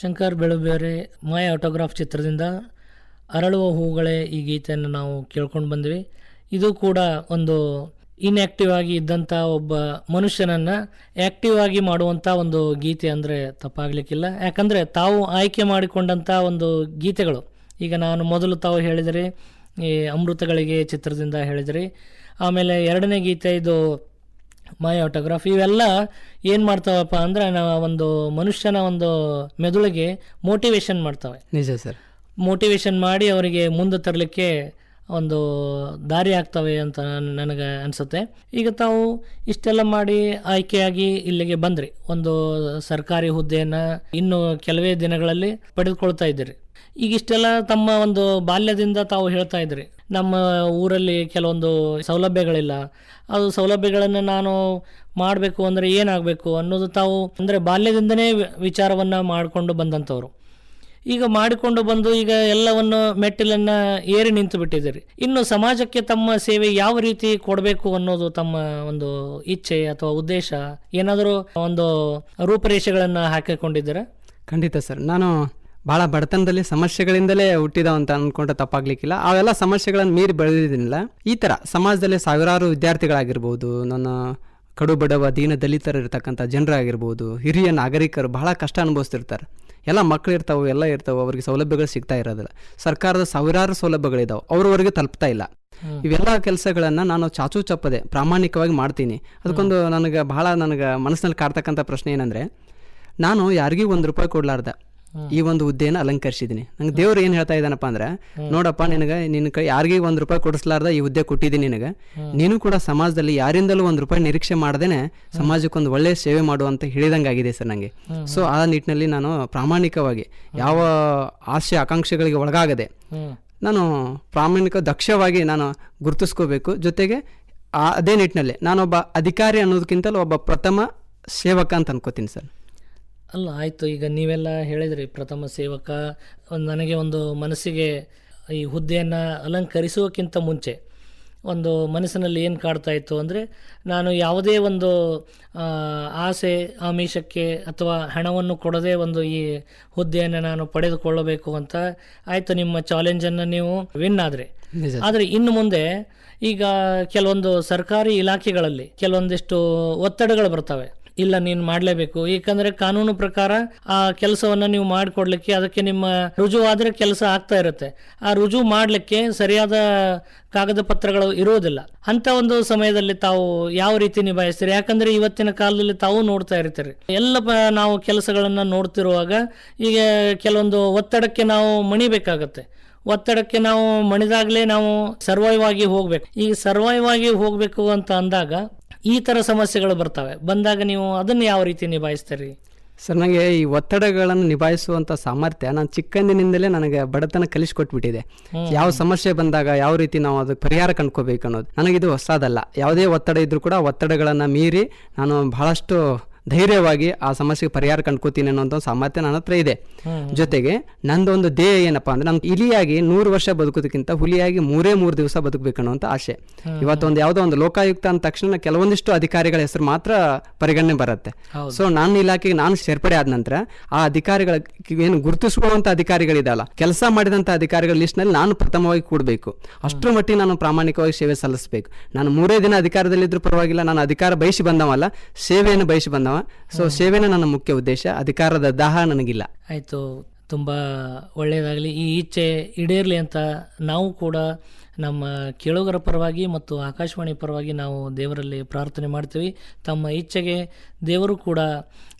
ಶಂಕರ್ ಬೆಳುಬೇರೆ ಮಾಯ autograph ಚಿತ್ರದಿಂದ ಅರಳುವ ಹೂಗಳೇ ಈ ಗೀತೆಯನ್ನು ನಾವು ಕೇಳ್ಕೊಂಡು ಬಂದ್ವಿ. ಇದು ಕೂಡ ಒಂದು ಇನ್ಆ್ಯಕ್ಟಿವ್ ಆಗಿ ಇದ್ದಂಥ ಒಬ್ಬ ಮನುಷ್ಯನನ್ನು ಆ್ಯಕ್ಟಿವ್ ಆಗಿ ಮಾಡುವಂಥ ಒಂದು ಗೀತೆ ಅಂದರೆ ತಪ್ಪಾಗಲಿಕ್ಕಿಲ್ಲ. ಯಾಕಂದರೆ ತಾವು ಆಯ್ಕೆ ಮಾಡಿಕೊಂಡಂಥ ಒಂದು ಗೀತೆಗಳು. ಈಗ ನಾನು ಮೊದಲು ತಾವು ಹೇಳಿದರೆ, ಈ ಅಮೃತಗಳಿಗೆ ಚಿತ್ರದಿಂದ ಹೇಳಿದ್ರಿ, ಆಮೇಲೆ ಎರಡನೇ ಗೀತೆ ಇದು ಮೈ ಆಟೋಗ್ರಾಫ್ ಇವೆಲ್ಲ ಏನು ಮಾಡ್ತಾವಪ್ಪ ಅಂದ್ರೆ ನಾವು ಒಂದು ಮನುಷ್ಯನ ಒಂದು ಮೆದುಳಿಗೆ ಮೋಟಿವೇಶನ್ ಮಾಡ್ತವೆ. ನಿಜ ಸರ್. ಮೋಟಿವೇಶನ್ ಮಾಡಿ ಅವರಿಗೆ ಮುಂದೆ ತರಲಿಕ್ಕೆ ಒಂದು ದಾರಿ ಆಗ್ತವೆ ಅಂತ ನನ್- ನನಗೆ ಅನಿಸುತ್ತೆ. ಈಗ ತಾವು ಇಷ್ಟೆಲ್ಲ ಮಾಡಿ ಆಯ್ಕೆಯಾಗಿ ಇಲ್ಲಿಗೆ ಬಂದ್ರಿ. ಒಂದು ಸರ್ಕಾರಿ ಹುದ್ದೆಯನ್ನು ಇನ್ನು ಕೆಲವೇ ದಿನಗಳಲ್ಲಿ ಪಡೆದುಕೊಳ್ತಾ ಇದ್ದೀರಿ. ಈಗ ಇಷ್ಟೆಲ್ಲ ತಮ್ಮ ಒಂದು ಬಾಲ್ಯದಿಂದ ತಾವು ಹೇಳ್ತಾ ಇದ್ರಿ ನಮ್ಮ ಊರಲ್ಲಿ ಕೆಲವೊಂದು ಸೌಲಭ್ಯಗಳಿಲ್ಲ. ಅದು ಸೌಲಭ್ಯಗಳನ್ನು ನಾನು ಮಾಡಬೇಕು ಅಂದರೆ ಏನಾಗಬೇಕು ಅನ್ನೋದು ತಾವು ಅಂದರೆ ಬಾಲ್ಯದಿಂದನೇ ವಿಚಾರವನ್ನು ಮಾಡಿಕೊಂಡು ಬಂದಂಥವ್ರು ಈಗ ಮಾಡಿಕೊಂಡು ಬಂದು ಈಗ ಎಲ್ಲವನ್ನು ಮೆಟ್ಟಿಲನ್ನು ಏರಿ ನಿಂತು ಬಿಟ್ಟಿದ್ದೀರಿ. ಇನ್ನು ಸಮಾಜಕ್ಕೆ ತಮ್ಮ ಸೇವೆ ಯಾವ ರೀತಿ ಕೊಡಬೇಕು ಅನ್ನೋದು ತಮ್ಮ ಒಂದು ಇಚ್ಛೆ ಅಥವಾ ಉದ್ದೇಶ? ಏನಾದರೂ ಒಂದು ರೂಪರೇಷೆಗಳನ್ನು ಹಾಕಿಕೊಂಡಿದ್ದೀರಾ? ಖಂಡಿತ ಸರ್. ನಾನು ಭಾಳ ಬಡತನದಲ್ಲಿ ಸಮಸ್ಯೆಗಳಿಂದಲೇ ಹುಟ್ಟಿದ ಅಂತ ಅನ್ಕೊಂಡ್ರೆ ತಪ್ಪಾಗ್ಲಿಕ್ಕಿಲ್ಲ. ಅವೆಲ್ಲ ಸಮಸ್ಯೆಗಳನ್ನು ಮೀರಿ ಬೆಳೆದಿದ್ದಿಲ್ಲ ಈ ಥರ ಸಮಾಜದಲ್ಲಿ ಸಾವಿರಾರು ವಿದ್ಯಾರ್ಥಿಗಳಾಗಿರ್ಬೋದು ನನ್ನ ಕಡು ಬಡವ ದೀನ ದಲಿತರು ಇರ್ತಕ್ಕಂಥ ಜನರಾಗಿರ್ಬೋದು ಹಿರಿಯ ನಾಗರಿಕರು ಬಹಳ ಕಷ್ಟ ಅನುಭವಿಸ್ತಿರ್ತಾರೆ. ಎಲ್ಲ ಮಕ್ಕಳು ಇರ್ತಾವೆ ಎಲ್ಲ ಇರ್ತಾವೆ ಅವ್ರಿಗೆ ಸೌಲಭ್ಯಗಳು ಸಿಗ್ತಾ ಇರೋದಿಲ್ಲ. ಸರ್ಕಾರದ ಸಾವಿರಾರು ಸೌಲಭ್ಯಗಳಿದಾವೆ ಅವ್ರವರೆಗೆ ತಲುಪ್ತಾ ಇಲ್ಲ. ಇವೆಲ್ಲ ಕೆಲಸಗಳನ್ನು ನಾನು ಚಾಚು ಚಪ್ಪದೆ ಪ್ರಾಮಾಣಿಕವಾಗಿ ಮಾಡ್ತೀನಿ. ಅದಕ್ಕೊಂದು ನನಗೆ ಬಹಳ ನನಗೆ ಮನಸ್ಸಿನಲ್ಲಿ ಕಾಡ್ತಕ್ಕಂಥ ಪ್ರಶ್ನೆ ಏನಂದರೆ ನಾನು ಯಾರಿಗೂ ಒಂದು ರೂಪಾಯಿ ಕೊಡ್ಲಾರ್ದ. ಈ ಒಂದು ಹುದ್ದೆಯನ್ನು ಅಲಂಕರಿಸಿದ್ದೀನಿ. ನಂಗೆ ದೇವ್ರು ಏನು ಹೇಳ್ತಾ ಇದ್ದಾನಪ್ಪ ಅಂದ್ರೆ, ನೋಡಪ್ಪ, ನಿನಗೆ ನಿನ್ನ ಕೈ ಯಾರಿಗೆ ಒಂದು ರೂಪಾಯಿ ಕೊಡಿಸ್ಲಾರ್ದ ಈ ಹುದ್ದೆ ಕೊಟ್ಟಿದ್ದೀನಿ ನಿನಗೆ. ನೀನು ಕೂಡ ಸಮಾಜದಲ್ಲಿ ಯಾರಿಂದಲೂ ಒಂದು ರೂಪಾಯಿ ನಿರೀಕ್ಷೆ ಮಾಡದೇನೆ ಸಮಾಜಕ್ಕೆ ಒಂದು ಒಳ್ಳೆಯ ಸೇವೆ ಮಾಡು ಅಂತ ಹೇಳಿದಂಗಾಗಿದೆ ಸರ್ ನನಗೆ ಸೊ ಆ ನಿಟ್ಟಿನಲ್ಲಿ ನಾನು ಪ್ರಾಮಾಣಿಕವಾಗಿ ಯಾವ ಆಸೆ ಆಕಾಂಕ್ಷೆಗಳಿಗೆ ಒಳಗಾಗದೆ ನಾನು ಪ್ರಾಮಾಣಿಕ ದಕ್ಷವಾಗಿ ನಾನು ಗುರುತಿಸ್ಕೋಬೇಕು. ಜೊತೆಗೆ ಅದೇ ನಿಟ್ಟಿನಲ್ಲಿ ನಾನೊಬ್ಬ ಅಧಿಕಾರಿ ಅನ್ನೋದಕ್ಕಿಂತಲೂ ಒಬ್ಬ ಪ್ರಥಮ ಸೇವಕ ಅಂತ ಅನ್ಕೋತೀನಿ ಸರ್. ಅಲ್ಲ ಆಯಿತು ಈಗ ನೀವೆಲ್ಲ ಹೇಳಿದ್ರಿ ಪ್ರಥಮ ಸೇವಕ ನನಗೆ ಒಂದು ಮನಸ್ಸಿಗೆ ಈ ಹುದ್ದೆಯನ್ನು ಅಲಂಕರಿಸುವಕ್ಕಿಂತ ಮುಂಚೆ ಒಂದು ಮನಸ್ಸಿನಲ್ಲಿ ಏನು ಕಾಡ್ತಾ ಇತ್ತು ಅಂದರೆ ನಾನು ಯಾವುದೇ ಒಂದು ಆಸೆ ಆಮಿಷಕ್ಕೆ ಅಥವಾ ಹಣವನ್ನು ಕೊಡದೆ ಒಂದು ಈ ಹುದ್ದೆಯನ್ನು ನಾನು ಪಡೆದುಕೊಳ್ಳಬೇಕು ಅಂತ ಆಯಿತು ನಿಮ್ಮ ಚಾಲೆಂಜನ್ನು ನೀವು ವಿನ್ ಆದರೆ. ಆದರೆ ಇನ್ನು ಮುಂದೆ ಈಗ ಕೆಲವೊಂದು ಸರ್ಕಾರಿ ಇಲಾಖೆಗಳಲ್ಲಿ ಕೆಲವೊಂದಿಷ್ಟು ಒತ್ತಡಗಳು ಬರ್ತವೆ. ಇಲ್ಲ, ನೀನು ಮಾಡಲೇಬೇಕು. ಏಕೆಂದರೆ ಕಾನೂನು ಪ್ರಕಾರ ಆ ಕೆಲಸವನ್ನು ನೀವು ಮಾಡಿಕೊಡ್ಲಿಕ್ಕೆ ಅದಕ್ಕೆ ನಿಮ್ಮ ರುಜುವಾದರೆ ಕೆಲಸ ಆಗ್ತಾ ಇರುತ್ತೆ. ಆ ರುಜು ಮಾಡಲಿಕ್ಕೆ ಸರಿಯಾದ ಕಾಗದ ಪತ್ರಗಳು ಇರೋದಿಲ್ಲ. ಅಂತ ಒಂದು ಸಮಯದಲ್ಲಿ ತಾವು ಯಾವ ರೀತಿ ನಿಭಾಯಿಸ್ತೀರಿ? ಯಾಕಂದ್ರೆ ಇವತ್ತಿನ ಕಾಲದಲ್ಲಿ ತಾವು ನೋಡ್ತಾ ಇರ್ತೀರಿ. ಎಲ್ಲ ನಾವು ಕೆಲಸಗಳನ್ನು ನೋಡ್ತಿರುವಾಗ ಈಗ ಕೆಲವೊಂದು ಒತ್ತಡಕ್ಕೆ ನಾವು ಮಣಿಬೇಕಾಗತ್ತೆ. ಒತ್ತಡಕ್ಕೆ ನಾವು ಮಣಿದಾಗಲೇ ನಾವು ಸರ್ವೈವ್ ಆಗಿ ಹೋಗ್ಬೇಕು. ಈ ಸರ್ವೈವ್ ಆಗಿ ಹೋಗ್ಬೇಕು ಅಂತ ಅಂದಾಗ ಈ ಥರ ಸಮಸ್ಯೆಗಳು ಬರ್ತವೆ. ಬಂದಾಗ ನೀವು ಅದನ್ನು ಯಾವ ರೀತಿ ನಿಭಾಯಿಸ್ತೀರಿ? ಸರ್ ನನಗೆ ಈ ಒತ್ತಡಗಳನ್ನು ನಿಭಾಯಿಸುವಂಥ ಸಾಮರ್ಥ್ಯ ನಾನು ಚಿಕ್ಕಂದಿನಿಂದಲೇ ನನಗೆ ಬಡತನ ಕಲಿಸ್ಕೊಟ್ಬಿಟ್ಟಿದೆ. ಯಾವ ಸಮಸ್ಯೆ ಬಂದಾಗ ಯಾವ ರೀತಿ ನಾವು ಅದಕ್ಕೆ ಪರಿಹಾರ ಕಂಡ್ಕೋಬೇಕು ಅನ್ನೋದು ನನಗಿದು ಹೊಸದಲ್ಲ. ಯಾವುದೇ ಒತ್ತಡ ಇದ್ರೂ ಕೂಡ ಒತ್ತಡಗಳನ್ನು ಮೀರಿ ನಾನು ಬಹಳಷ್ಟು ಧೈರ್ಯವಾಗಿ ಆ ಸಮಸ್ಯೆಗೆ ಪರಿಹಾರ ಕಂಡ್ಕೋತೀನಿ ಅನ್ನೋಂಥ ಸಾಮರ್ಥ್ಯ ನನ್ನ ಹತ್ರ ಇದೆ. ಜೊತೆಗೆ ನಂದೊಂದು ಧ್ಯೇಯ ಏನಪ್ಪಾ ಅಂದ್ರೆ ನಮ್ಗೆ ಇಲಿಯಾಗಿ ನೂರು ವರ್ಷ ಬದುಕೋದಕ್ಕಿಂತ ಹುಲಿಯಾಗಿ ಮೂರೇ ಮೂರು ದಿವಸ ಬದುಕಬೇಕು ಆಶೆ ಆಸೆ. ಇವತ್ತೊಂದು ಯಾವುದೋ ಒಂದು ಲೋಕಾಯುಕ್ತ ಅಂದ ತಕ್ಷಣ ಕೆಲವೊಂದಿಷ್ಟು ಅಧಿಕಾರಿಗಳ ಹೆಸರು ಮಾತ್ರ ಪರಿಗಣನೆ ಬರುತ್ತೆ. ಸೊ ನನ್ನ ಇಲಾಖೆಗೆ ನಾನು ಸೇರ್ಪಡೆ ಆದ ನಂತರ ಆ ಅಧಿಕಾರಿಗಳ ಏನು ಗುರುತಿಸುವಂತ ಅಧಿಕಾರಿಗಳಿದಲ್ಲ ಕೆಲಸ ಮಾಡಿದಂತ ಅಧಿಕಾರಿಗಳ ಲಿಸ್ಟ್ನಲ್ಲಿ ನಾನು ಪ್ರಥಮವಾಗಿ ಕೂಡಬೇಕು. ಅಷ್ಟರ ಮಟ್ಟಿಗೆ ನಾನು ಪ್ರಾಮಾಣಿಕವಾಗಿ ಸೇವೆ ಸಲ್ಲಿಸಬೇಕು. ನಾನು ಮೂರೇ ದಿನ ಅಧಿಕಾರದಲ್ಲಿದ್ದರೂ ಪರವಾಗಿಲ್ಲ ನಾನು ಅಧಿಕಾರ ಬಯಸಿ ಬಂದವಲ್ಲ ಸೇವೆಯನ್ನು ಬಯಸಿ ಬಂದವ ಸೊ ಸೇವೆನೇ ನನ್ನ ಮುಖ್ಯ ಉದ್ದೇಶ. ಅಧಿಕಾರದ ದಾಹ ನನಗಿಲ್ಲ. ಆಯ್ತು. ತುಂಬಾ ಒಳ್ಳೆಯದಾಗಲಿ. ಈ ಇಚ್ಛೆ ಈಡೇರಲಿ ಅಂತ ನಾವು ಕೂಡ ನಮ್ಮ ಕೇಳುಗರ ಪರವಾಗಿ ಮತ್ತು ಆಕಾಶವಾಣಿ ಪರವಾಗಿ ನಾವು ದೇವರಲ್ಲಿ ಪ್ರಾರ್ಥನೆ ಮಾಡ್ತೀವಿ. ತಮ್ಮ ಇಚ್ಛೆಗೆ ದೇವರು ಕೂಡ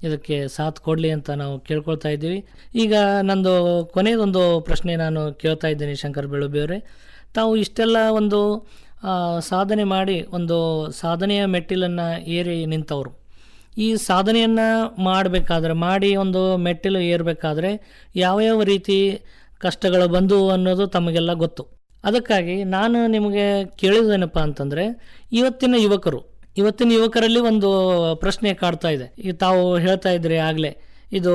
ಇದಕ್ಕೆ ಸಾಥ್ ಕೊಡಲಿ ಅಂತ ನಾವು ಕೇಳ್ಕೊಳ್ತಾ ಇದ್ದೀವಿ. ಈಗ ನಂದು ಕೊನೆಯದೊಂದು ಪ್ರಶ್ನೆ ನಾನು ಕೇಳ್ತಾ ಇದ್ದೇನೆ ಶಂಕರ್ ಬೆಳುಬಿಯವರೇ ತಾವು ಇಷ್ಟೆಲ್ಲ ಒಂದು ಸಾಧನೆ ಮಾಡಿ ಒಂದು ಸಾಧನೆಯ ಮೆಟ್ಟಿಲನ್ನು ಏರಿ ನಿಂತವರು. ಈ ಸಾಧನೆಯನ್ನು ಮಾಡಬೇಕಾದ್ರೆ, ಮಾಡಿ ಒಂದು ಮೆಟ್ಟಿಲು ಏರಬೇಕಾದ್ರೆ ಯಾವ ಯಾವ ರೀತಿ ಕಷ್ಟಗಳು ಬಂದವು ಅನ್ನೋದು ತಮಗೆಲ್ಲ ಗೊತ್ತು. ಅದಕ್ಕಾಗಿ ನಾನು ನಿಮಗೆ ಕೇಳಿದೇನಪ್ಪ ಅಂತಂದರೆ, ಇವತ್ತಿನ ಯುವಕರು, ಇವತ್ತಿನ ಯುವಕರಲ್ಲಿ ಒಂದು ಪ್ರಶ್ನೆ ಕಾಡ್ತಾ ಇದೆ. ಈಗ ತಾವು ಹೇಳ್ತಾ ಇದ್ರಿ ಆಗಲೇ. ಇದು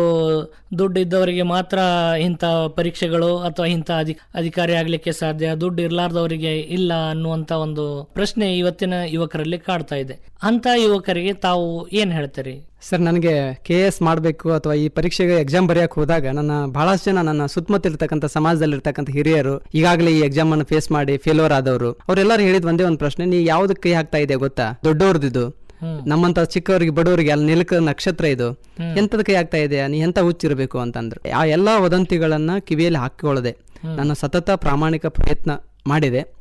ದುಡ್ಡು ಇದ್ದವರಿಗೆ ಮಾತ್ರ ಇಂಥ ಪರೀಕ್ಷೆಗಳು ಅಥವಾ ಇಂಥ ಅಧಿ, ಅಧಿಕಾರಿ ಆಗಲಿಕ್ಕೆ ಸಾಧ್ಯ ದುಡ್ಡು ಇರಲಾರ್ದವರಿಗೆ ಇಲ್ಲ ಅನ್ನುವಂಥ ಒಂದು ಪ್ರಶ್ನೆ ಇವತ್ತಿನ ಯುವಕರಲ್ಲಿ ಕಾಡ್ತಾ ಇದೆ. ಅಂಥ ಯುವಕರಿಗೆ ತಾವು ಏನು ಹೇಳ್ತೀರಿ? ಸರ್, ನನಗೆ ಕೆ ಎಸ್ ಮಾಡಬೇಕು ಅಥವಾ ಈ ಪರೀಕ್ಷೆಗೆ ಎಕ್ಸಾಮ್ ಬರೆಯಕ್ಕೆ ಹೋದಾಗ ನನ್ನ ಬಹಳಷ್ಟು ಜನ ನನ್ನ ಸುತ್ತಮುತ್ತ ಇರ್ತಕ್ಕಂಥ ಸಮಾಜದಲ್ಲಿರ್ತಕ್ಕಂಥ ಹಿರಿಯರು, ಈಗಾಗಲೇ ಈ ಎಕ್ಸಾಮ್ ಅನ್ನು ಫೇಸ್ ಮಾಡಿ ಫೇಲ್ಯೂರ್ ಆದವರು, ಅವರೆಲ್ಲರೂ ಹೇಳಿದ ಒಂದೇ ಒಂದು ಪ್ರಶ್ನೆ, ನೀ ಯಾವ್ದು ಕೈ ಹಾಕ್ತಾ ಇದೆ ಗೊತ್ತಾ? ದೊಡ್ಡವ್ರದ್ದು. ನಮ್ಮಂತ ಚಿಕ್ಕವರಿಗೆ ಬಡವರಿಗೆ ಅಲ್ಲಿ ನಿಲಕ ನಕ್ಷತ್ರ ಇದು. ಎಂತದ ಕೈ ಆಗ್ತಾ ಇದೆ ನೀ ಎಂತ ಹುಚ್ಚಿರಬೇಕು ಅಂತಂದ್ರೆ. ಆ ಎಲ್ಲಾ ವದಂತಿಗಳನ್ನ ಕಿವಿಯಲ್ಲಿ ಹಾಕಿಕೊಳ್ಳದೆ ನಾನು ಸತತ ಪ್ರಾಮಾಣಿಕ ಪ್ರಯತ್ನ ಮಾಡಿದೆ.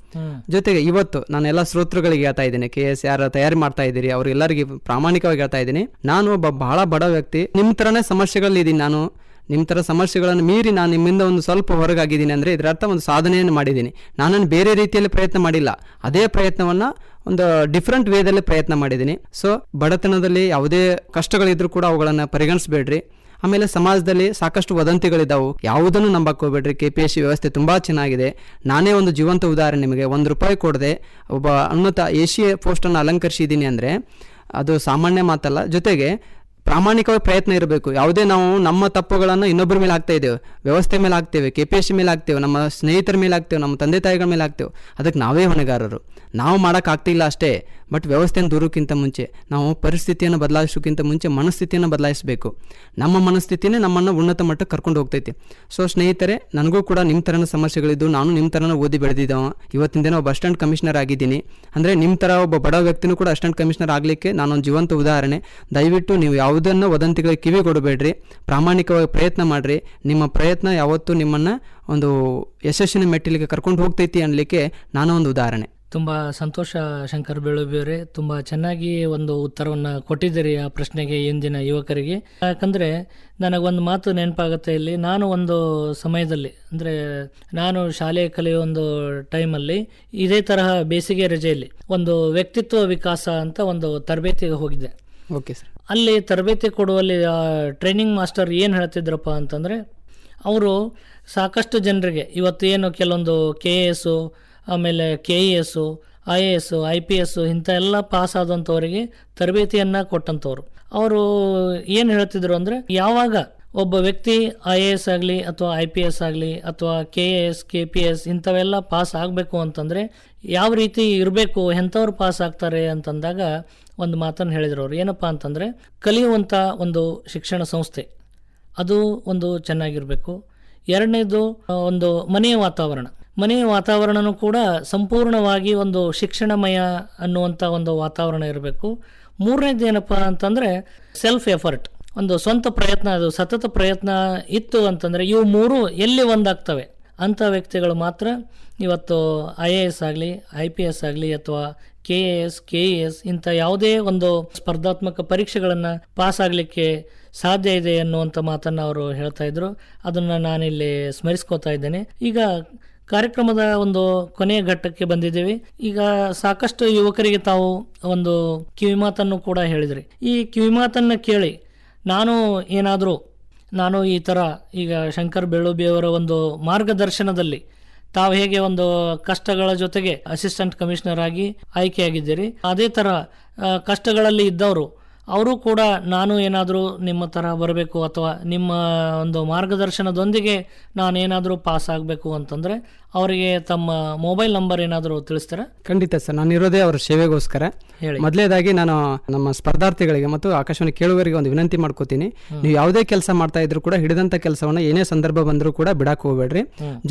ಜೊತೆಗೆ ಇವತ್ತು ನಾನು ಎಲ್ಲ ಶ್ರೋತೃಗಳಿಗೆ ಹೇಳ್ತಾ ಇದ್ದೀನಿ. ಕೆ ಎಸ್ ಯಾರು ತಯಾರಿ ಮಾಡ್ತಾ ಇದ್ದೀರಿ ಅವ್ರಿಗೆಲ್ಲರಿಗೆ ಪ್ರಾಮಾಣಿಕವಾಗಿ ಹೇಳ್ತಾ ಇದ್ದೀನಿ. ನಾನು ಒಬ್ಬ ಬಹಳ ಬಡ ವ್ಯಕ್ತಿ. ನಿಮ್ಮ ಥರನೇ ಸಮಸ್ಯೆಗಳಿದ್ದೀನಿ ನಾನು. ನಿಮ್ಮ ಥರ ಸಮಸ್ಯೆಗಳನ್ನು ಮೀರಿ ನಾನು ನಿಮ್ಮಿಂದ ಒಂದು ಸ್ವಲ್ಪ ಹೊರಗಾಗಿದ್ದೀನಿ ಅಂದರೆ ಇದರ ಅರ್ಥ ಒಂದು ಸಾಧನೆಯನ್ನು ಮಾಡಿದ್ದೀನಿ. ನಾನನ್ನು ಬೇರೆ ರೀತಿಯಲ್ಲಿ ಪ್ರಯತ್ನ ಮಾಡಿಲ್ಲ. ಅದೇ ಪ್ರಯತ್ನವನ್ನು ಒಂದು ಡಿಫ್ರೆಂಟ್ ವೇದಲ್ಲಿ ಪ್ರಯತ್ನ ಮಾಡಿದ್ದೀನಿ. ಸೊ ಬಡತನದಲ್ಲಿ ಯಾವುದೇ ಕಷ್ಟಗಳಿದ್ರೂ ಕೂಡ ಅವುಗಳನ್ನು ಪರಿಗಣಿಸಬೇಡ್ರಿ. ಆಮೇಲೆ ಸಮಾಜದಲ್ಲಿ ಸಾಕಷ್ಟು ವದಂತಿಗಳಿದ್ದಾವೆ ಯಾವುದನ್ನು ನಂಬಕ್ಕೆ ಹೋಗ್ಬೇಡ್ರಿ ಕೆ ಪಿ ಎಸ್ ಸಿ ವ್ಯವಸ್ಥೆ ತುಂಬ ಚೆನ್ನಾಗಿದೆ. ನಾನೇ ಒಂದು ಜೀವಂತ ಉದಾಹರಣೆ ನಿಮಗೆ. ಒಂದು ರೂಪಾಯಿ ಕೊಡದೆ ಒಬ್ಬ ಉನ್ನತ ಎ ಪೋಸ್ಟನ್ನು ಅಲಂಕರಿಸಿದ್ದೀನಿ ಅಂದರೆ ಅದು ಸಾಮಾನ್ಯ ಮಾತಲ್ಲ. ಜೊತೆಗೆ ಪ್ರಾಮಾಣಿಕವಾಗಿ ಪ್ರಯತ್ನ ಇರಬೇಕು. ಯಾವುದೇ ನಾವು ನಮ್ಮ ತಪ್ಪುಗಳನ್ನು ಇನ್ನೊಬ್ಬರ ಮೇಲೆ ಹಾಕ್ತಾ ಇದ್ದೇವೆ. ವ್ಯವಸ್ಥೆ ಮೇಲೆ ಹಾಕ್ತೇವೆ ಕೆ ಪಿ ಎಸ್ ಮೇಲೆ ಹಾಕ್ತೇವೆ, ನಮ್ಮ ಸ್ನೇಹಿತರ ಮೇಲೆ ಹಾಕ್ತೇವೆ, ನಮ್ಮ ತಂದೆ ತಾಯಿಗಳ ಮೇಲೆ ಹಾಕ್ತೇವೆ. ಅದಕ್ಕೆ ನಾವೇ ಹೊಣೆಗಾರರು. ನಾವು ಮಾಡೋಕ್ಕಾಗ್ತಿಲ್ಲ ಅಷ್ಟೇ ಬಟ್ ವ್ಯವಸ್ಥೆಯನ್ನು ದೂರಕ್ಕಿಂತ ಮುಂಚೆ, ನಾವು ಪರಿಸ್ಥಿತಿಯನ್ನು ಬದಲಾಯಿಸೋಕ್ಕಿಂತ ಮುಂಚೆ ಮನಸ್ಥಿತಿಯನ್ನು ಬದಲಾಯಿಸಬೇಕು. ನಮ್ಮ ಮನಸ್ಥಿತಿನೇ ನಮ್ಮನ್ನು ಉನ್ನತ ಮಟ್ಟಕ್ಕೆ ಕರ್ಕೊಂಡು ಹೋಗ್ತೈತಿ. ಸೊ ಸ್ನೇಹಿತರೆ, ನನಗೂ ಕೂಡ ನಿಮ್ಮ ಥರನ ಸಮಸ್ಯೆಗಳಿದ್ದು, ನಾನು ನಿಮ್ಮ ಥರನ ಓದಿ ಬೆಳೆದಿದ್ದವ ಇವತ್ತಿನ ದಿನ ಒಬ್ಬ ಅಸಿಸ್ಟೆಂಟ್ ಕಮಿಷನರ್ ಆಗಿದ್ದೀನಿ. ಅಂದರೆ ನಿಮ್ಮ ಥರ ಒಬ್ಬ ಬಡ ವ್ಯಕ್ತಿನೂ ಕೂಡ ಅಸಿಸ್ಟೆಂಟ್ ಕಮಿಷನರ್ ಆಗಲಿಕ್ಕೆ ನಾನೊಂದು ಜೀವಂತ ಉದಾಹರಣೆ. ದಯವಿಟ್ಟು ನೀವು ಯಾವುದನ್ನು ವದಂತಿಗಳಿಗೆ ಕಿವಿ ಕೊಡಬೇಡ್ರಿ. ಪ್ರಾಮಾಣಿಕವಾಗಿ ಪ್ರಯತ್ನ ಮಾಡಿರಿ. ನಿಮ್ಮ ಪ್ರಯತ್ನ ಯಾವತ್ತೂ ನಿಮ್ಮನ್ನು ಒಂದು ಯಶಸ್ಸಿನ ಮೆಟ್ಟಿಲಿಗೆ ಕರ್ಕೊಂಡು ಹೋಗ್ತೈತಿ ಅನ್ನಲಿಕ್ಕೆ ನಾನು ಒಂದು ಉದಾಹರಣೆ. ತುಂಬ ಸಂತೋಷ ಶಂಕರ್ ಬೇಳುಬಿಯವರೇ ತುಂಬ ಚೆನ್ನಾಗಿ ಒಂದು ಉತ್ತರವನ್ನು ಕೊಟ್ಟಿದ್ದೀರಿ ಆ ಪ್ರಶ್ನೆಗೆ ಇಂದಿನ ಯುವಕರಿಗೆ. ಯಾಕಂದರೆ ನನಗೊಂದು ಮಾತು ನೆನಪಾಗುತ್ತೆ ಇಲ್ಲಿ. ನಾನು ಒಂದು ಸಮಯದಲ್ಲಿ ಅಂದರೆ ನಾನು ಶಾಲೆ ಕಲಿಯೋ ಒಂದು ಟೈಮಲ್ಲಿ ಇದೇ ತರಹ ಬೇಸಿಗೆ ರಜೆಯಲ್ಲಿ ಒಂದು ವ್ಯಕ್ತಿತ್ವ ವಿಕಾಸ ಅಂತ ಒಂದು ತರಬೇತಿಗೆ ಹೋಗಿದ್ದೆ. Okay sir. ಅಲ್ಲಿ ತರಬೇತಿ ಕೊಡುವಲ್ಲಿ ಟ್ರೈನಿಂಗ್ ಮಾಸ್ಟರ್ ಏನು ಹೇಳ್ತಿದ್ರಪ್ಪ ಅಂತಂದರೆ, ಅವರು ಸಾಕಷ್ಟು ಜನರಿಗೆ, ಇವತ್ತು ಏನು ಕೆಲವೊಂದು ಕೆ ಎ ಎಸ್ಸು ಆಮೇಲೆ K E S I A S I P S ಇಂಥ ಎಲ್ಲ ಪಾಸ್ ಆದಂಥವರಿಗೆ ತರಬೇತಿಯನ್ನು ಕೊಟ್ಟಂಥವ್ರು. ಅವರು ಏನು ಹೇಳ್ತಿದ್ರು ಅಂದರೆ, ಯಾವಾಗ ಒಬ್ಬ ವ್ಯಕ್ತಿ ಐ ಎ ಎಸ್ ಆಗಲಿ ಅಥವಾ ಐ ಪಿ ಎಸ್ ಆಗಲಿ ಅಥವಾ K A S K P S ಇಂಥವೆಲ್ಲ ಪಾಸ್ ಆಗಬೇಕು ಅಂತಂದರೆ, ಯಾವ ರೀತಿ ಇರಬೇಕು, ಎಂಥವ್ರು ಪಾಸ್ ಆಗ್ತಾರೆ ಅಂತಂದಾಗ ಒಂದು ಮಾತನ್ನು ಹೇಳಿದ್ರು ಅವರು. ಏನಪ್ಪ ಅಂತಂದರೆ ಕಲಿಯುವಂಥ ಒಂದು ಶಿಕ್ಷಣ ಸಂಸ್ಥೆ, ಅದು ಒಂದು ಚೆನ್ನಾಗಿರಬೇಕು. ಎರಡನೇದು ಒಂದು ಮನೆಯ ವಾತಾವರಣ. ಮನೆಯ ವಾತಾವರಣನೂ ಕೂಡ ಸಂಪೂರ್ಣವಾಗಿ ಒಂದು ಶಿಕ್ಷಣಮಯ ಅನ್ನುವಂಥ ಒಂದು ವಾತಾವರಣ ಇರಬೇಕು. ಮೂರನೇದು ಏನಪ್ಪ ಅಂತಂದರೆ ಸೆಲ್ಫ್ ಎಫರ್ಟ್ ಒಂದು ಸ್ವಂತ ಪ್ರಯತ್ನ, ಅದು ಸತತ ಪ್ರಯತ್ನ ಇತ್ತು ಅಂತಂದರೆ, ಇವು ಮೂರು ಎಲ್ಲಿ ಒಂದಾಗ್ತವೆ? ಅಂಥ ವ್ಯಕ್ತಿಗಳು ಮಾತ್ರ ಇವತ್ತು ಐ ಎ ಎಸ್ ಆಗಲಿ, ಐ ಪಿ ಎಸ್ ಆಗಲಿ ಅಥವಾ K A S, K E S ಇಂಥ ಯಾವುದೇ ಒಂದು ಸ್ಪರ್ಧಾತ್ಮಕ ಪರೀಕ್ಷೆಗಳನ್ನು ಪಾಸ್ ಆಗಲಿಕ್ಕೆ ಸಾಧ್ಯ ಇದೆ ಅನ್ನುವಂಥ ಮಾತನ್ನು ಅವರು ಹೇಳ್ತಾ ಇದ್ರು. ಅದನ್ನು ನಾನಿಲ್ಲಿ ಸ್ಮರಿಸ್ಕೋತಾ ಇದ್ದೇನೆ. ಈಗ ಕಾರ್ಯಕ್ರಮದ ಒಂದು ಕೊನೆಯ ಘಟ್ಟಕ್ಕೆ ಬಂದಿದ್ದೀವಿ. ಈಗ ಸಾಕಷ್ಟು ಯುವಕರಿಗೆ ತಾವು ಒಂದು ಕಿವಿಮಾತನ್ನು ಕೂಡ ಹೇಳಿದ್ರಿ. ಈ ಕಿವಿಮಾತನ್ನು ಕೇಳಿ ನಾನು ಏನಾದರೂ ನಾನು ಈ ಥರ ಈಗ ಶಂಕರ್ ಬೆಳ್ಳುಬಿಯವರ ಒಂದು ಮಾರ್ಗದರ್ಶನದಲ್ಲಿ ತಾವು ಹೇಗೆ ಒಂದು ಕಷ್ಟಗಳ ಜೊತೆಗೆ ಅಸಿಸ್ಟೆಂಟ್ ಕಮಿಷನರ್ ಆಗಿ ಆಯ್ಕೆಯಾಗಿದ್ದೀರಿ, ಅದೇ ಥರ ಕಷ್ಟಗಳಲ್ಲಿ ಇದ್ದವರು, ಅವರು ಕೂಡ ನಾನು ಏನಾದರೂ ನಿಮ್ಮ ಥರ ಬರಬೇಕು ಅಥವಾ ನಿಮ್ಮ ಒಂದು ಮಾರ್ಗದರ್ಶನದೊಂದಿಗೆ ನಾನು ಏನಾದರೂ ಪಾಸ್ ಆಗಬೇಕು ಅಂತಂದರೆ ಅವರಿಗೆ ತಮ್ಮ ಮೊಬೈಲ್ ನಂಬರ್ ಏನಾದರೂ ತಿಳಿಸ್ತೀರಾ? ಖಂಡಿತ ಸರ್ ನಾನು ಇರೋದೇ ಅವರ ಸೇವೆಗೋಸ್ಕರ. ಹೇಳಿ. ಮೊದಲೇದಾಗಿ ನಾನು ನಮ್ಮ ಸ್ಪರ್ಧಾರ್ಥಿಗಳಿಗೆ ಮತ್ತು ಆಕಾಶವಾಣಿ ಕೇಳುವರಿಗೆ ಒಂದು ವಿನಂತಿ ಮಾಡ್ಕೋತೀನಿ. ನೀವು ಯಾವುದೇ ಕೆಲಸ ಮಾಡ್ತಾ ಇದ್ರು ಕೂಡ ಹಿಡಿದಂತ ಕೆಲಸವನ್ನ ಏನೇ ಸಂದರ್ಭ ಬಂದರೂ ಕೂಡ ಬಿಡಕ್ಕೆ ಹೋಗ್ಬೇಡ್ರಿ.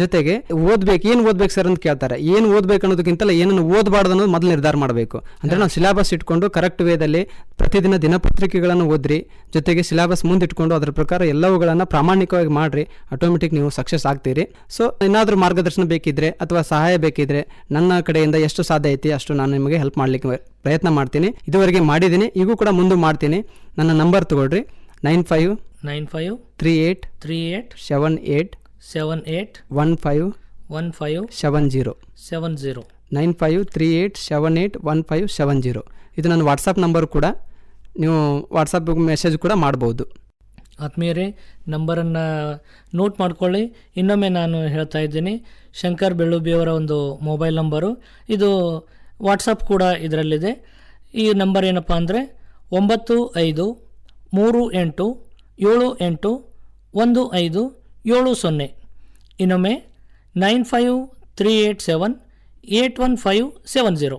ಜೊತೆಗೆ ಓದ್ಬೇಕು ಏನು ಓದ್ಬೇಕು ಸರ್ ಅಂತ ಕೇಳ್ತಾರೆ. ಏನು ಓದ್ಬೇಕು ಅನ್ನೋದಕ್ಕಿಂತಲ್ಲ ಏನನ್ನು ಓದಬಾರ್ದು ಅನ್ನೋದು ಮೊದಲು ನಿರ್ಧಾರ ಮಾಡಬೇಕು. ಅಂದ್ರೆ ನಾವು ಸಿಲೆಬಸ್ ಇಟ್ಕೊಂಡು ಕರೆಕ್ಟ್ ವೇದಲ್ಲಿ ಪ್ರತಿದಿನ ದಿನಪತ್ರಿಕೆಗಳನ್ನು ಓದ್ರಿ. ಜೊತೆಗೆ ಸಿಲೆಬಸ್ ಮುಂದಿಟ್ಕೊಂಡು ಅದರ ಪ್ರಕಾರ ಎಲ್ಲವುಗಳನ್ನು ಪ್ರಾಮಾಣಿಕವಾಗಿ ಮಾಡ್ರಿ. ಆಟೋಮೆಟಿಕ್ ನೀವು ಸಕ್ಸಸ್ ಆಗ್ತೀರಿ. ಸೊ ಏನಾದರೂ ಮಾರ್ಗದರ್ಶನ ಬೇಕಿದ್ರೆ ಅಥವಾ ಸಹಾಯ ಬೇಕಿದ್ರೆ ನನ್ನ ಕಡೆಯಿಂದ ಎಷ್ಟು ಸಾಧ್ಯ ಐತಿ ಅಷ್ಟು ನಾನು ನಿಮಗೆ ಹೆಲ್ಪ್ ಮಾಡ್ಲಿಕ್ಕೆ ಪ್ರಯತ್ನ ಮಾಡ್ತೀನಿ. ಇದುವರೆಗೆ ಮಾಡಿದ್ದೀನಿ ಈಗೂ ಕೂಡ ಮುಂದೆ ಮಾಡ್ತೀನಿ. ನನ್ನ ನಂಬರ್ ತಗೊಳ್ರಿ. Nine five nine five three eight three eight seven eight seven eight one five one five seven zero seven zero nine five three eight seven eight one five seven zero. ಇದು ನನ್ನ WhatsApp number ಕೂಡ ನೀವು WhatsApp message ಕೂಡ ಮಾಡ್ಬೋದು. ಆತ್ಮೀಯರೇ, ನಂಬರನ್ನು note ಮಾಡಿಕೊಳ್ಳಿ. ಇನ್ನೊಮ್ಮೆ ನಾನು ಹೇಳ್ತಾ ಇದ್ದೀನಿ, ಶಂಕರ್ ಬೆಳ್ಳುಬಿಯವರ ಒಂದು ಮೊಬೈಲ್ ನಂಬರು ಇದು ವಾಟ್ಸಪ್ ಕೂಡ ಇದರಲ್ಲಿದೆ. ಈ ನಂಬರ್ ಏನಪ್ಪ ಅಂದರೆ, ಒಂಬತ್ತು ಐದು ಮೂರು ಎಂಟು ಏಳು ಎಂಟು ಒಂದು ಐದು ಏಳು ಸೊನ್ನೆ. ಇನ್ನೊಮ್ಮೆ, nine five three eight seven eight one five seven zero.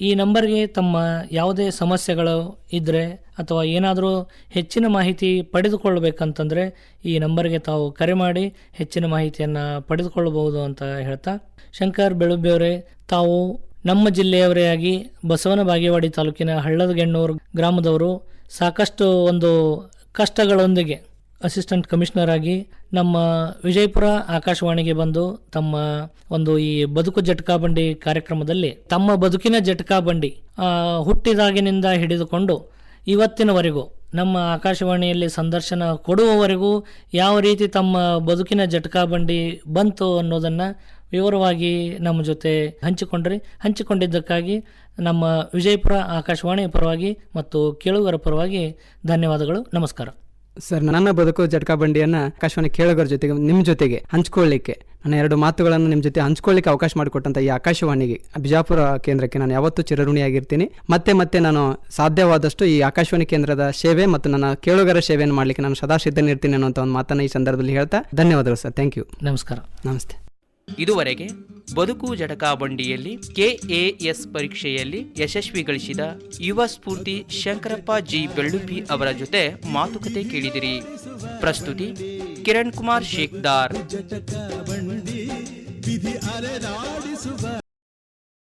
ಈ ನಂಬರ್ಗೆ ತಮ್ಮ ಯಾವುದೇ ಸಮಸ್ಯೆಗಳು ಇದ್ದರೆ ಅಥವಾ ಏನಾದರೂ ಹೆಚ್ಚಿನ ಮಾಹಿತಿ ಪಡೆದುಕೊಳ್ಳಬೇಕಂತಂದರೆ ಈ ನಂಬರ್ಗೆ ತಾವು ಕರೆ ಮಾಡಿ ಹೆಚ್ಚಿನ ಮಾಹಿತಿಯನ್ನು ಪಡೆದುಕೊಳ್ಳಬಹುದು ಅಂತ ಹೇಳ್ತಾ ಶಂಕರ್ ಬೆಳುಬ್ಬಿಯವರೇ ತಾವು ನಮ್ಮ ಜಿಲ್ಲೆಯವರೇ ಆಗಿ ಬಸವನ ಬಾಗೇವಾಡಿ ತಾಲೂಕಿನ ಹಳ್ಳದಗೆಣ್ಣೂರು ಗ್ರಾಮದವರು ಸಾಕಷ್ಟು ಒಂದು ಕಷ್ಟಗಳೊಂದಿಗೆ ಅಸಿಸ್ಟೆಂಟ್ ಕಮಿಷನರ್ ಆಗಿ ನಮ್ಮ ವಿಜಯಪುರ ಆಕಾಶವಾಣಿಗೆ ಬಂದು ತಮ್ಮ ಒಂದು ಈ ಬದುಕು ಜಟಕಾ ಬಂಡಿ ಕಾರ್ಯಕ್ರಮದಲ್ಲಿ ತಮ್ಮ ಬದುಕಿನ ಜಟಕಾ ಬಂಡಿ ಹುಟ್ಟಿದಾಗಿನಿಂದ ಹಿಡಿದುಕೊಂಡು ಇವತ್ತಿನವರೆಗೂ, ನಮ್ಮ ಆಕಾಶವಾಣಿಯಲ್ಲಿ ಸಂದರ್ಶನ ಕೊಡುವವರೆಗೂ ಯಾವ ರೀತಿ ತಮ್ಮ ಬದುಕಿನ ಜಟಕಾ ಬಂಡಿ ಬಂತು ಅನ್ನೋದನ್ನು ವಿವರವಾಗಿ ನಮ್ಮ ಜೊತೆ ಹಂಚಿಕೊಂಡ್ರಿ. ಹಂಚಿಕೊಂಡಿದ್ದಕ್ಕಾಗಿ ನಮ್ಮ ವಿಜಯಪುರ ಆಕಾಶವಾಣಿ ಪರವಾಗಿ ಮತ್ತು ಕೇಳುಗರ ಪರವಾಗಿ ಧನ್ಯವಾದಗಳು. ನಮಸ್ಕಾರ. ಸರ್ ನನ್ನ ಬದುಕು ಜಟ್ಕಾ ಬಂಡಿಯನ್ನ ಆಕಾಶವಾಣಿ ಕೇಳೋಗರ ಜೊತೆಗೆ ನಿಮ್ಮ ಜೊತೆಗೆ ಹಂಚ್ಕೊಳ್ಳಿಕ್ಕೆ ನನ್ನ ಎರಡು ಮಾತುಗಳನ್ನು ನಿಮ್ಮ ಜೊತೆ ಹಂಚ್ಕೊಳ್ಳಿಕ್ಕೆ ಅವಕಾಶ ಮಾಡಿಕೊಟ್ಟಂತ ಈ ಆಕಾಶವಾಣಿಗೆ ಬಿಜಾಪುರ ಕೇಂದ್ರಕ್ಕೆ ನಾನು ಯಾವತ್ತೂ ಚಿರಋಣಿಯಾಗಿರ್ತೀನಿ. ಮತ್ತೆ ಮತ್ತೆ ನಾನು ಸಾಧ್ಯವಾದಷ್ಟು ಈ ಆಕಾಶವಾಣಿ ಕೇಂದ್ರದ ಸೇವೆ ಮತ್ತು ನನ್ನ ಕೇಳುಗರ ಸೇವೆಯನ್ನು ಮಾಡಲಿಕ್ಕೆ ನಾನು ಸದಾ ಸಿದ್ಧನಿರ್ತೀನಿ ಅನ್ನೋಂಥ ಒಂದು ಮಾತನ್ನ ಈ ಸಂದರ್ಭದಲ್ಲಿ ಹೇಳ್ತಾ ಧನ್ಯವಾದಗಳು ಸರ್ ಥ್ಯಾಂಕ್ ಯು ನಮಸ್ಕಾರ. ನಮಸ್ತೆ. ಇದುವರೆಗೆ ಬದುಕು ಜಟಕಾ ಬಂಡಿಯಲ್ಲಿ ಕೆಎಎಸ್ ಪರೀಕ್ಷೆಯಲ್ಲಿ ಯಶಸ್ವಿ ಗಳಿಸಿದ ಯುವ ಸ್ಫೂರ್ತಿ ಶಂಕರಪ್ಪ ಜಿ ಬೆಳ್ಳುಪಿ ಅವರ ಜೊತೆ ಮಾತುಕತೆ ಕೇಳಿದಿರಿ. ಪ್ರಸ್ತುತಿ ಕಿರಣ್ ಕುಮಾರ್ ಶೇಖ್ದಾರ್